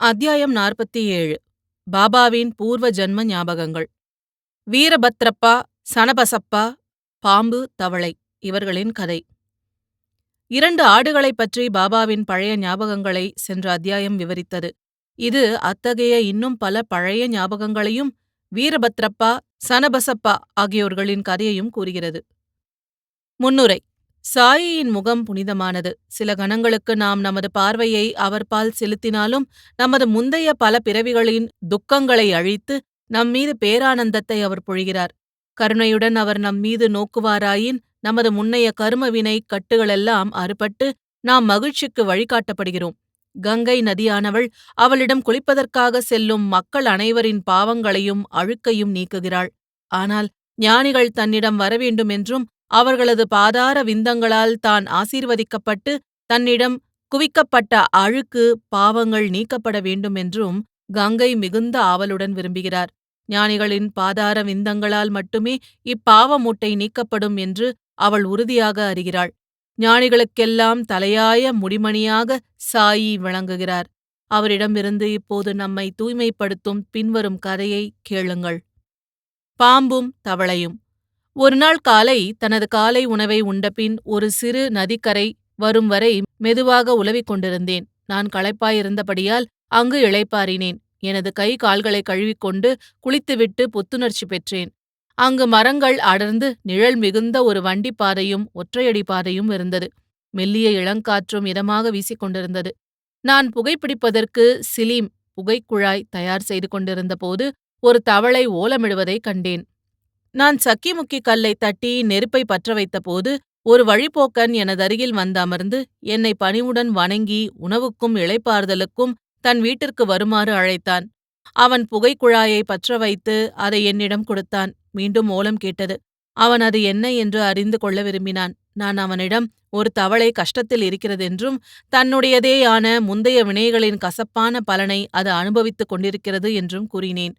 அத்தியாயம் நாற்பத்தி ஏழு பாபாவின் பூர்வ ஜன்ம ஞாபகங்கள். வீரபத்ரப்பா சனபசப்பா பாம்பு தவளை இவர்களின் கதை. இரண்டு ஆடுகளைப் பற்றி பாபாவின் பழைய ஞாபகங்களை சென்ற அத்தியாயம் விவரித்தது. இது அத்தகைய இன்னும் பல பழைய ஞாபகங்களையும் வீரபத்ரப்பா சனபசப்பா ஆகியோர்களின் கதையையும் கூறுகிறது. முன்னுரை. சாயியின் முகம் புனிதமானது. சில கணங்களுக்கு நாம் நமது பார்வையை அவர்பால் செலுத்தினாலும் நமது முந்தைய பல பிறவிகளின் துக்கங்களை அழித்து நம்மீது பேரானந்தத்தை அவர் பொழிகிறார். கருணையுடன் அவர் நம்மீது நோக்குவாராயின் நமது முன்னைய கருமவினை கட்டுகளெல்லாம் அறுபட்டு நாம் மகிழ்ச்சிக்கு வழிகாட்டப்படுகிறோம். கங்கை நதியானவள் அவளிடம் குளிப்பதற்காக செல்லும் மக்கள் அனைவரின் பாவங்களையும் அழுக்கையும் நீக்குகிறாள். ஆனால் ஞானிகள் தன்னிடம் வரவேண்டுமென்றும் அவர்களது பாதார விந்தங்களால் தான் ஆசீர்வதிக்கப்பட்டு தன்னிடம் குவிக்கப்பட்ட அழுக்கு பாவங்கள் நீக்கப்பட வேண்டுமென்றும் கங்கை மிகுந்த ஆவலுடன் விரும்புகிறார். ஞானிகளின் பாதார விந்தங்களால் மட்டுமே இப்பாவ மூட்டை நீக்கப்படும் என்று அவள் உறுதியாக அறிகிறாள். ஞானிகளுக்கெல்லாம் தலையாய முடிமணியாக சாயி விளங்குகிறார். அவரிடமிருந்து இப்போது நம்மை தூய்மைப்படுத்தும் பின்வரும் கதையை கேளுங்கள். பாம்பும் தவளையும். ஒருநாள் காலை தனது காலை உணவை உண்டபின் ஒரு சிறு நதிக்கரை வரும் வரை மெதுவாக உலவிக் கொண்டிருந்தேன். நான் களைப்பாயிருந்தபடியால் அங்கு இளைப்பாறினேன். எனது கை கால்களை கழுவிக்கொண்டு குளித்துவிட்டு புத்துணர்ச்சி பெற்றேன். அங்கு மரங்கள் அடர்ந்து நிழல் மிகுந்த ஒரு வண்டி பாதையும் ஒற்றையடி பாதையும் இருந்தது. மெல்லிய இளங்காற்றும் இதமாக வீசிக்கொண்டிருந்தது. நான் புகைப்பிடிப்பதற்கு சிலீம் புகைக்குழாய் தயார் செய்து கொண்டிருந்த போது ஒரு தவளை ஓலமிடுவதைக் கண்டேன். நான் சக்கி முக்கி கல்லை தட்டி நெருப்பை பற்ற வைத்தபோது ஒரு வழிப்போக்கன் எனதருகில் வந்து அமர்ந்து என்னை பணிவுடன் வணங்கி உணவுக்கும் இளைப்பாறுதலுக்கும் தன் வீட்டிற்கு வருமாறு அழைத்தான். அவன் புகைக்குழாயை பற்ற வைத்து அதை என்னிடம் கொடுத்தான். மீண்டும் ஓலம் கேட்டது. அவன் அது என்ன என்று அறிந்து கொள்ள விரும்பினான். நான் அவனிடம் ஒரு தவளை கஷ்டத்தில் இருக்கிறதென்றும் தன்னுடையதேயான முந்தைய வினைகளின் கசப்பான பலனை அது அனுபவித்துக் கொண்டிருக்கிறது என்றும் கூறினேன்.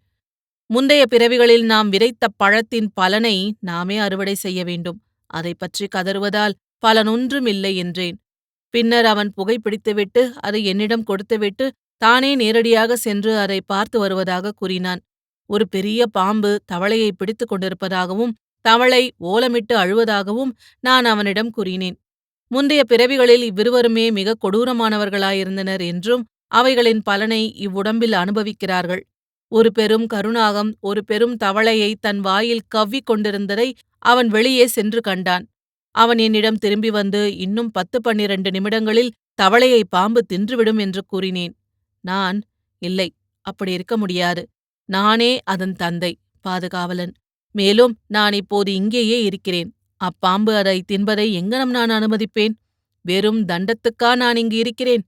முந்தைய பிறவிகளில் நாம் விதைத்த பழத்தின் பலனை நாமே அறுவடை செய்ய வேண்டும். அதை பற்றி கதறுவதால் பலனொன்றும் இல்லை என்றேன். பின்னர் அவன் புகைப்பிடித்துவிட்டு அதை என்னிடம் கொடுத்துவிட்டு தானே நேரடியாக சென்று அதை பார்த்து வருவதாக கூறினான். ஒரு பெரிய பாம்பு தவளையை பிடித்துக் கொண்டிருப்பதாகவும் தவளை ஓலமிட்டு அழுவதாகவும் நான் அவனிடம் கூறினேன். முந்தைய பிறவிகளில் இவ்விருவருமே மிக கொடூரமானவர்களாயிருந்தனர் என்றும் அவைகளின் பலனை இவ்வுடம்பில் அனுபவிக்கிறார்கள். ஒரு பெரும் கருணாகம் ஒரு பெரும் தவளையை தன் வாயில் கவ்விக் கொண்டிருந்ததை அவன் வெளியே சென்று கண்டான். அவன் என்னிடம் திரும்பி வந்து இன்னும் பத்து பன்னிரண்டு நிமிடங்களில் தவளையை பாம்பு தின்றுவிடும் என்று கூறினேன். நான் இல்லை அப்படி இருக்க முடியாது. நானே அதன் தந்தை பாதுகாவலன். மேலும் நான் இப்போது இங்கேயே இருக்கிறேன். அப்பாம்பு அதை தின்பதை எங்கனம் நான் அனுமதிப்பேன்? வெறும் தண்டத்துக்கா நான் இங்கு இருக்கிறேன்?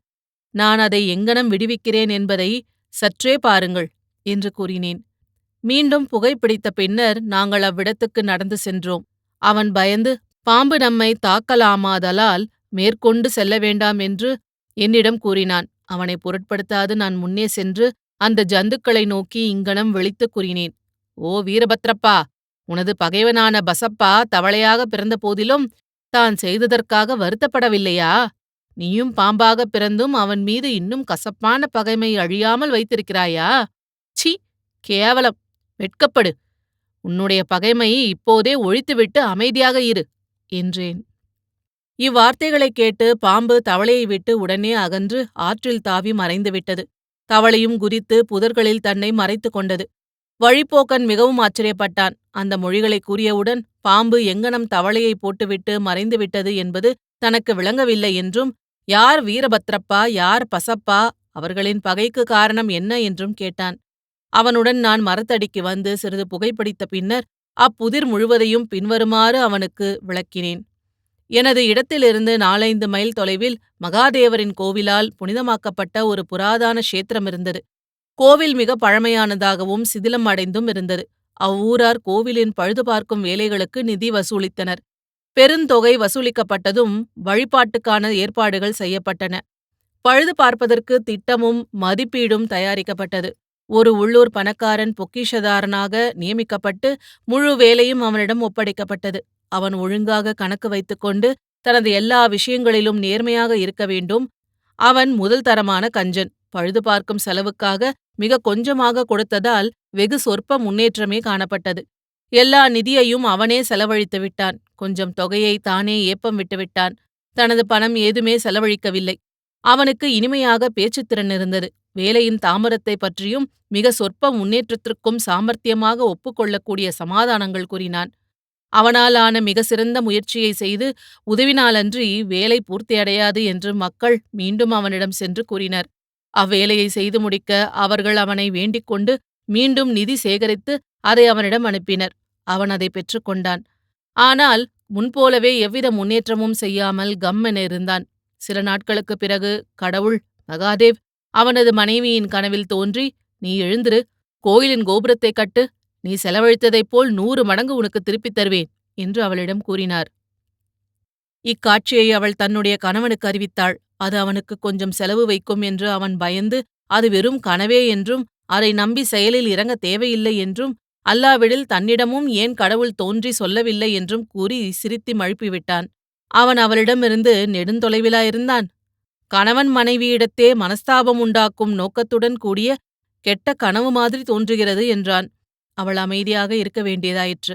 நான் அதை எங்கனம் விடுவிக்கிறேன் என்பதை சற்றே பாருங்கள். என்று கூறினேன். மீண்டும் புகைப்பிடித்த பின்னர் நாங்கள் அவ்விடத்துக்கு நடந்து சென்றோம். அவன் பயந்து பாம்பு நம்மை தாக்கலாமாதலால் மேற்கொண்டு செல்ல வேண்டாம் என்று என்னிடம் கூறினான். அவனை பொருட்படுத்தாது நான் முன்னே சென்று அந்த ஜந்துக்களை நோக்கி இங்கனம் விழித்து கூறினேன். ஓ வீரபத்ரப்பா உனது பகைவனான பசப்பா தவளையாக பிறந்த போதிலும் தான் செய்ததற்காக வருத்தப்படவில்லையா? நீயும் பாம்பாக பிறந்தும் அவன் மீது இன்னும் கசப்பான பகைமை அழியாமல் வைத்திருக்கிறாயா? ச்சீ கேவலம். வெட்கப்படு. உன்னுடைய பகைமையை இப்போதே ஒழித்துவிட்டு அமைதியாக இரு என்றேன். இவ்வார்த்தைகளைக் கேட்டு பாம்பு தவளையை விட்டு உடனே அகன்று ஆற்றில் தாவி மறைந்துவிட்டது. தவளையும் குதித்து புதர்களில் தன்னை மறைத்துக் கொண்டது. வழிப்போக்கன் மிகவும் ஆச்சரியப்பட்டான். அந்த மொழிகளை கூறியவுடன் பாம்பு எங்கனம் தவளையை போட்டுவிட்டு மறைந்துவிட்டது என்பது தனக்கு விளங்கவில்லை என்றும் யார் வீரபத்ரப்பா? யார் பசப்பா? அவர்களின் பகைக்கு காரணம் என்ன? என்றும் கேட்டான். அவனுடன் நான் மரத்தடிக்கு வந்து சிறிது புகைப்பிடித்த பின்னர் அப்புதிர் முழுவதையும் பின்வருமாறு அவனுக்கு விளக்கினேன். எனது இடத்திலிருந்து நாலைந்து மைல் தொலைவில் மகாதேவரின் கோவிலால் புனிதமாக்கப்பட்ட ஒரு புராதான க்ஷேத்திரம் இருந்தது. கோவில் மிக பழமையானதாகவும் சிதிலம் அடைந்தும் இருந்தது. அவ்வூரார் கோவிலின் பழுது பார்க்கும் வேலைகளுக்கு நிதி வசூலித்தனர். பெருந்தொகை வசூலிக்கப்பட்டதும் வழிபாட்டுக்கான ஏற்பாடுகள் செய்யப்பட்டன. பழுது பார்ப்பதற்கு திட்டமும் மதிப்பீடும் தயாரிக்கப்பட்டது. ஒரு உள்ளூர் பணக்காரன் பொக்கிஷதாரனாக நியமிக்கப்பட்டு முழு வேலையும் அவனிடம் ஒப்படைக்கப்பட்டது. அவன் ஒழுங்காக கணக்கு வைத்துக்கொண்டு தனது எல்லா விஷயங்களிலும் நேர்மையாக இருக்க வேண்டும். அவன் முதல் தரமான கஞ்சன். பழுது பார்க்கும் செலவுக்காக மிக கொஞ்சமாக கொடுத்ததால் வெகு சொற்ப முன்னேற்றமே காணப்பட்டது. எல்லா நிதியையும் அவனே செலவழித்து விட்டான். கொஞ்சம் தொகையை தானே ஏப்பம் விட்டுவிட்டான் தனது பணம் ஏதுமே செலவழிக்கவில்லை. அவனுக்கு இனிமையாக பேச்சுத்திறன் இருந்தது. வேலையின் தாமரத்தை பற்றியும் மிக சொற்ப முன்னேற்றத்திற்கும் சாமர்த்தியமாக ஒப்புக்கொள்ளக்கூடிய சமாதானங்கள் கூறினான். அவனாலான மிக சிறந்த முயற்சியை செய்து உதவினாலன்றி வேலை பூர்த்தியடையாது என்று மக்கள் மீண்டும் அவனிடம் சென்று கூறினர். அவ்வேலையை செய்து முடிக்க அவர்கள் அவனை வேண்டிக் கொண்டு மீண்டும் நிதி சேகரித்து அதை அவனிடம் அனுப்பினர். அவன் அதை பெற்றுக்கொண்டான் ஆனால் முன்போலவே எவ்வித முன்னேற்றமும் செய்யாமல் கம்மென இருந்தான். சில நாட்களுக்குப் பிறகு கடவுள் மகாதேவ் அவனது மனைவியின் கனவில் தோன்றி நீ எழுந்திரு கோயிலின் கோபுரத்தைக் கட்டு நீ செலவழித்ததைப் போல் நூறு மடங்கு உனக்கு திருப்பித் தருவேன் என்று அவளிடம் கூறினார். இக்காட்சியை அவள் தன்னுடைய கணவனுக்கு அறிவித்தாள். அது அவனுக்கு கொஞ்சம் செலவு வைக்கும் என்று அவன் பயந்து அது வெறும் கனவே என்றும் அதை நம்பி செயலில் இறங்க தேவையில்லை என்றும் அல்லாவிடில் தன்னிடமும் ஏன் கடவுள் தோன்றி சொல்லவில்லை என்றும் கூறி சிரித்து மழுப்பிவிட்டான் அவன் அவளிடமிருந்து நெடுந்தொலைவிலாயிருந்தான். கணவன் மனைவியிடத்தே மனஸ்தாபம் உண்டாக்கும் நோக்கத்துடன் கூடிய கெட்ட கனவு மாதிரி தோன்றுகிறது என்றான். அவள் அமைதியாக இருக்க வேண்டியதாயிற்று.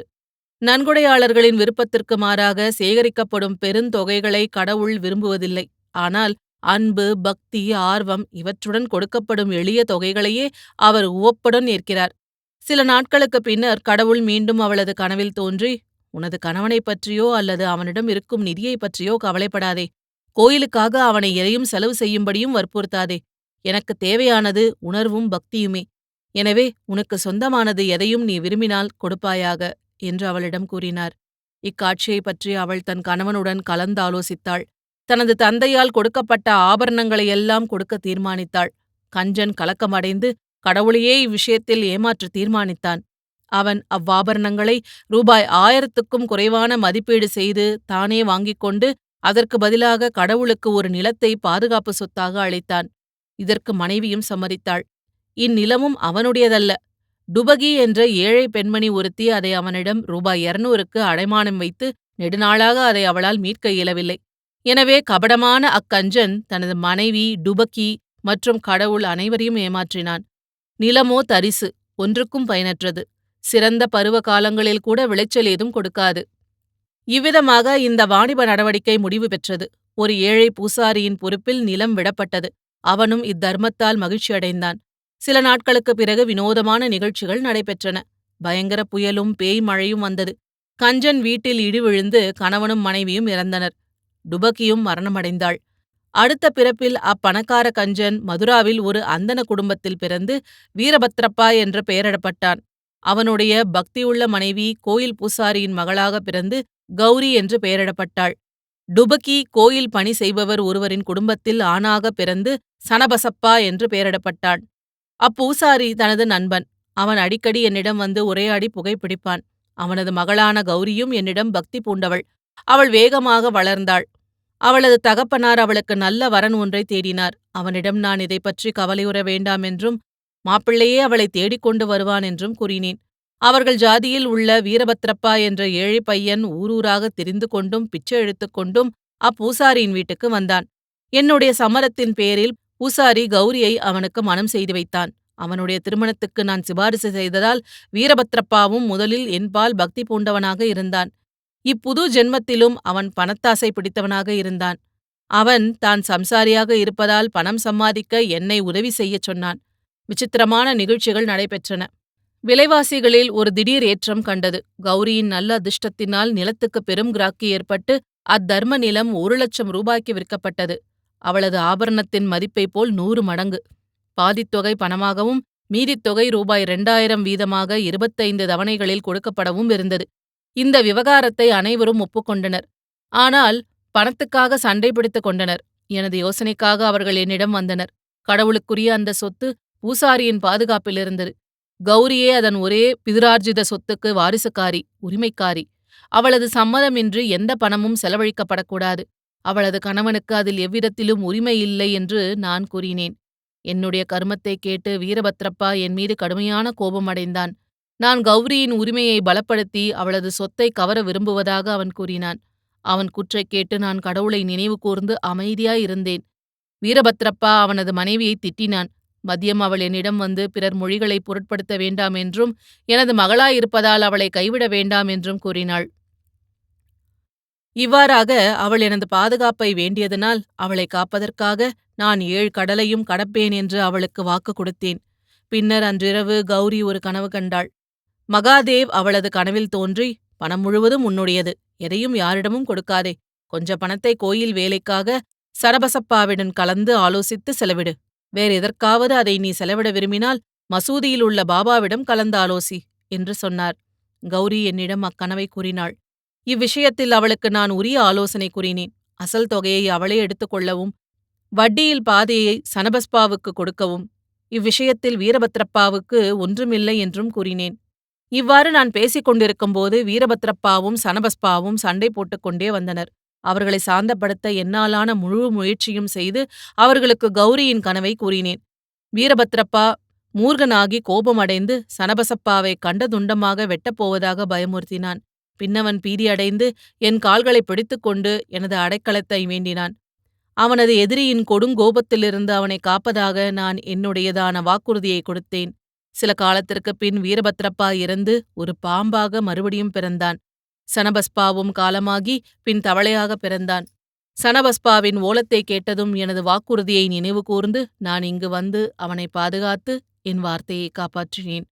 நன்கொடையாளர்களின் விருப்பத்திற்கு மாறாக சேகரிக்கப்படும் பெருந்தொகைகளை கடவுள் விரும்புவதில்லை. ஆனால் அன்பு பக்தி ஆர்வம் இவற்றுடன் கொடுக்கப்படும் எளிய தொகைகளையே அவர் உவப்புடன் ஏற்கிறார். சில நாட்களுக்கு பின்னர் கடவுள் மீண்டும் அவளது கனவில் தோன்றி உனது கணவனைப் பற்றியோ அல்லது அவனிடம் இருக்கும் நிதியைப் பற்றியோ கவலைப்படாதே. கோயிலுக்காக அவனை எதையும் செலவு செய்யும்படியும் வற்புறுத்தாதே. எனக்கு தேவையானது உணர்வும் பக்தியுமே. எனவே உனக்கு சொந்தமானது எதையும் நீ விரும்பினால் கொடுப்பாயாக என்று அவளிடம் கூறினார். இக்காட்சியைப் பற்றி அவள் தன் கணவனுடன் கலந்தாலோசித்தாள். தனது தந்தையால் கொடுக்கப்பட்ட ஆபரணங்களையெல்லாம் கொடுக்க தீர்மானித்தாள். கஞ்சன் கலக்கமடைந்து கடவுளையே இவ்விஷயத்தில் ஏமாற்ற தீர்மானித்தான். அவன் அவ்வாபரணங்களை ரூபாய் ஆயிரத்துக்கும் குறைவான மதிப்பீடு செய்து தானே வாங்கிக் கொண்டு அதற்கு பதிலாக கடவுளுக்கு ஒரு நிலத்தை பாதுகாப்பு சொத்தாக அளித்தான். இதற்கு மனைவியும் சம்மதித்தாள். இந்நிலமும் அவனுடையதல்ல. டுபகி என்ற ஏழை பெண்மணி ஒருத்தி அதை அவனிடம் ரூபாய் இருநூறுக்கு அடைமானம் வைத்து நெடுநாளாக அதை அவளால் மீட்க இயலவில்லை. எனவே கபடமான அக்கஞ்சன் தனது மனைவி டுபக்கி மற்றும் கடவுள் அனைவரையும் ஏமாற்றினான். நிலமோ தரிசு ஒன்றுக்கும் பயனற்றது. சிறந்த பருவ காலங்களில் கூட விளைச்சல் ஏதும் கொடுக்காது. இவ்விதமாக இந்த வாணிப நடவடிக்கை முடிவு பெற்றது. ஒரு ஏழை பூசாரியின் பொறுப்பில் நிலம் விடப்பட்டது. அவனும் இத்தர்மத்தால் மகிழ்ச்சியடைந்தான் சில நாட்களுக்குப் பிறகு வினோதமான நிகழ்ச்சிகள் நடைபெற்றன. பயங்கர புயலும் பேய் மழையும் வந்தது. கஞ்சன் வீட்டில் இடி விழுந்து கணவனும் மனைவியும் இறந்தனர். டுபக்கியும் மரணமடைந்தாள். அடுத்த பிறப்பில் அப்பணக்கார கஞ்சன் மதுராவில் ஒரு அந்தன குடும்பத்தில் பிறந்து வீரபத்ரப்பா என்று பெயரிடப்பட்டான். அவனுடைய பக்தியுள்ள மனைவி கோயில் பூசாரியின் மகளாக பிறந்து கௌரி என்று பெயரிடப்பட்டாள். டுபக்கி கோயில் பணி செய்பவர் ஒருவரின் குடும்பத்தில் ஆணாக பிறந்து சனபசப்பா என்று பெயரிடப்பட்டான். அப்பூசாரி தனது நண்பன். அவன் அடிக்கடி என்னிடம் வந்து உரையாடி புகைப்பிடிப்பான். அவனது மகளான கௌரியும் என்னிடம் பக்தி பூண்டவள். அவள் வேகமாக வளர்ந்தாள். அவளது தகப்பனார் அவளுக்கு நல்ல வரன் ஒன்றை தேடினார். அவனிடம் நான் இதை பற்றி கவலையுற வேண்டாம் என்றும் மாப்பிள்ளையே அவளை தேடிக் கொண்டு வருவான் என்றும் கூறினேன். அவர்கள் ஜாதியில் உள்ள வீரபத்ரப்பா என்ற ஏழை பையன் ஊரூராக திரிந்து கொண்டும் பிச்சை எடுத்துக் கொண்டும் அப்பூசாரியின் வீட்டுக்கு வந்தான். என்னுடைய சமரத்தின் பேரில் பூசாரி கௌரியை அவனுக்கு மனம் செய்து வைத்தான். அவனுடைய திருமணத்துக்கு நான் சிபாரிசு செய்ததால் வீரபத்ரப்பாவும் முதலில் என்பால் பக்தி பூண்டவனாக இருந்தான். இப்புது ஜென்மத்திலும் அவன் பணத்தாசை பிடித்தவனாக இருந்தான். அவன் தான் சம்சாரியாக இருப்பதால் பணம் சம்பாதிக்க என்னை உதவி செய்யச் சொன்னான். விசித்திரமான நிகழ்ச்சிகள் நடைபெற்றன. விலைவாசிகளில் ஒரு திடீர் ஏற்றம் கண்டது. கௌரியின் நல்ல அதிர்ஷ்டத்தினால் நிலத்துக்கு பெரும் கிராக்கி ஏற்பட்டு அத்தர்ம நிலம் ஒரு லட்சம் ரூபாய்க்கு விற்கப்பட்டது. அவளது ஆபரணத்தின் மதிப்பை போல் நூறு மடங்கு. பாதித்தொகை பணமாகவும் மீதித்தொகை ரூபாய் இரண்டாயிரம் வீதமாக இருபத்தைந்து தவணைகளில் கொடுக்கப்படவும் இருந்தது. இந்த விவகாரத்தை அனைவரும் ஒப்புக்கொண்டனர். ஆனால் பணத்துக்காக சண்டை பிடித்துக் கொண்டனர். எனது யோசனைக்காக அவர்கள் என்னிடம் வந்தனர். கடவுளுக்குரிய அந்த சொத்து பூசாரியின் பாதுகாப்பில் இருந்தது கௌரியே அதன் ஒரே பிதுரார்ஜித சொத்துக்கு வாரிசுக்காரி உரிமைக்காரி. அவளது சம்மதமின்றி எந்த பணமும் செலவழிக்கப்படக்கூடாது. அவளது கணவனுக்கு அதில் எவ்விதத்திலும் உரிமை இல்லை என்று நான் கூறினேன். என்னுடைய கர்மத்தை கேட்டு வீரபத்ரப்பா என் மீது கடுமையான கோபமடைந்தான் நான் கௌரியின் உரிமையை பலப்படுத்தி அவளது சொத்தை கவர விரும்புவதாக அவன் கூறினான். அவன் குற்றை கேட்டு நான் கடவுளை நினைவு கூர்ந்து அமைதியாயிருந்தேன் வீரபத்ரப்பா அவனது மனைவியை திட்டினான். மதியம் அவள் என்னிடம் வந்து பிறர் மொழிகளை பொருட்படுத்த வேண்டாம் என்றும் எனது மகளாயிருப்பதால் அவளை கைவிட வேண்டாம் என்றும் கூறினாள். இவ்வாறாக அவள் எனது பாதுகாப்பை வேண்டியதனால் அவளை காப்பதற்காக நான் ஏழு கடலையும் கடப்பேன் என்று அவளுக்கு வாக்கு கொடுத்தேன். பின்னர் அன்றிரவு கௌரி ஒரு கனவு கண்டாள். மகாதேவ் அவளது கனவில் தோன்றி பணம் முழுவதும் உன்னுடையது எதையும் யாரிடமும் கொடுக்காதே. கொஞ்ச பணத்தை கோயில் வேலைக்காக சரபசப்பாவிடன் கலந்து ஆலோசித்து செலவிடு. வேற எதற்காவது அதை நீ செலவிட விரும்பினால் மசூதியில் உள்ள பாபாவிடம் கலந்தாலோசி என்று சொன்னார். கௌரி என்னிடம் அக்கனவை கூறினாள். இவ்விஷயத்தில் அவளுக்கு நான் உரிய ஆலோசனை கூறினேன். அசல் தொகையை அவளே எடுத்துக்கொள்ளவும் வட்டியில் பாதையை சனபஸ்பாவுக்கு கொடுக்கவும் இவ்விஷயத்தில் வீரபத்ரப்பாவுக்கு ஒன்றுமில்லை என்றும் கூறினேன். இவ்வாறு நான் பேசிக் கொண்டிருக்கும்போது வீரபத்ரப்பாவும் சனபஸ்பாவும் சண்டை போட்டுக்கொண்டே வந்தனர். அவர்களை சாந்தப்படுத்த என்னாலான முழு முயற்சியும் செய்து அவர்களுக்கு கௌரியின் கனவை கூறினேன். வீரபத்ரப்பா மூர்கனாகி கோபமடைந்து சனபசப்பாவை கண்ட துண்டமாக வெட்டப்போவதாக பயமுறுத்தினான். பின்னவன் பீதியடைந்து என் கால்களை பிடித்துக்கொண்டு எனது அடைக்கலத்தை வேண்டினான். அவனது எதிரியின் கொடுங்கோபத்திலிருந்து அவனை காப்பதாக நான் என்னுடையதான வாக்குறுதியை கொடுத்தேன். சில காலத்திற்குப் பின் வீரபத்ரப்பா இறந்து ஒரு பாம்பாக மறுபடியும் பிறந்தான். சனபஸ்பாவும் காலமாகி பின் தவளையாக பிறந்தான். சனபஸ்பாவின் ஓலத்தை கேட்டதும் எனது வாக்குறுதியை நினைவு கூர்ந்து நான் இங்கு வந்து அவனை பாதுகாத்து என் வார்த்தையை காப்பாற்றினேன்.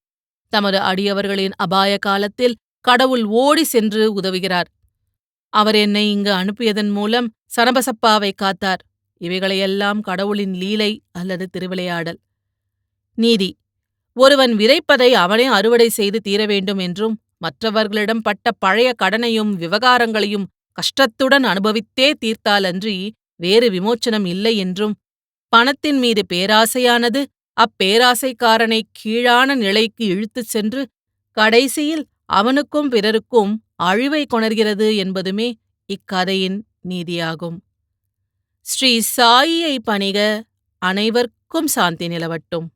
தமது அடியவர்களின் அபாய காலத்தில் கடவுள் ஓடி சென்று உதவுகிறார். அவர் என்னை இங்கு அனுப்பியதன் மூலம் சனபசப்பாவை காத்தார். இவைகளையெல்லாம் கடவுளின் லீலை அல்லது திருவிளையாடல். நீதி. ஒருவன் விதைப்பதை அவனே அறுவடை செய்து தீர வேண்டும் என்றும் மற்றவர்களிடம் பட்ட பழைய கடனையும் விவகாரங்களையும் கஷ்டத்துடன் அனுபவித்தே தீர்த்தாலன்றி வேறு விமோச்சனம் இல்லை என்றும் பணத்தின் மீது பேராசையானது அப்பேராசைக்காரனை கீழான நிலைக்கு இழுத்துச் சென்று கடைசியில் அவனுக்கும் பிறருக்கும் அழிவை கொணர்கிறது என்பதுமே இக்கதையின் நீதியாகும். ஸ்ரீ சாயியை பணிக அனைவர்க்கும் சாந்தி நிலவட்டும்.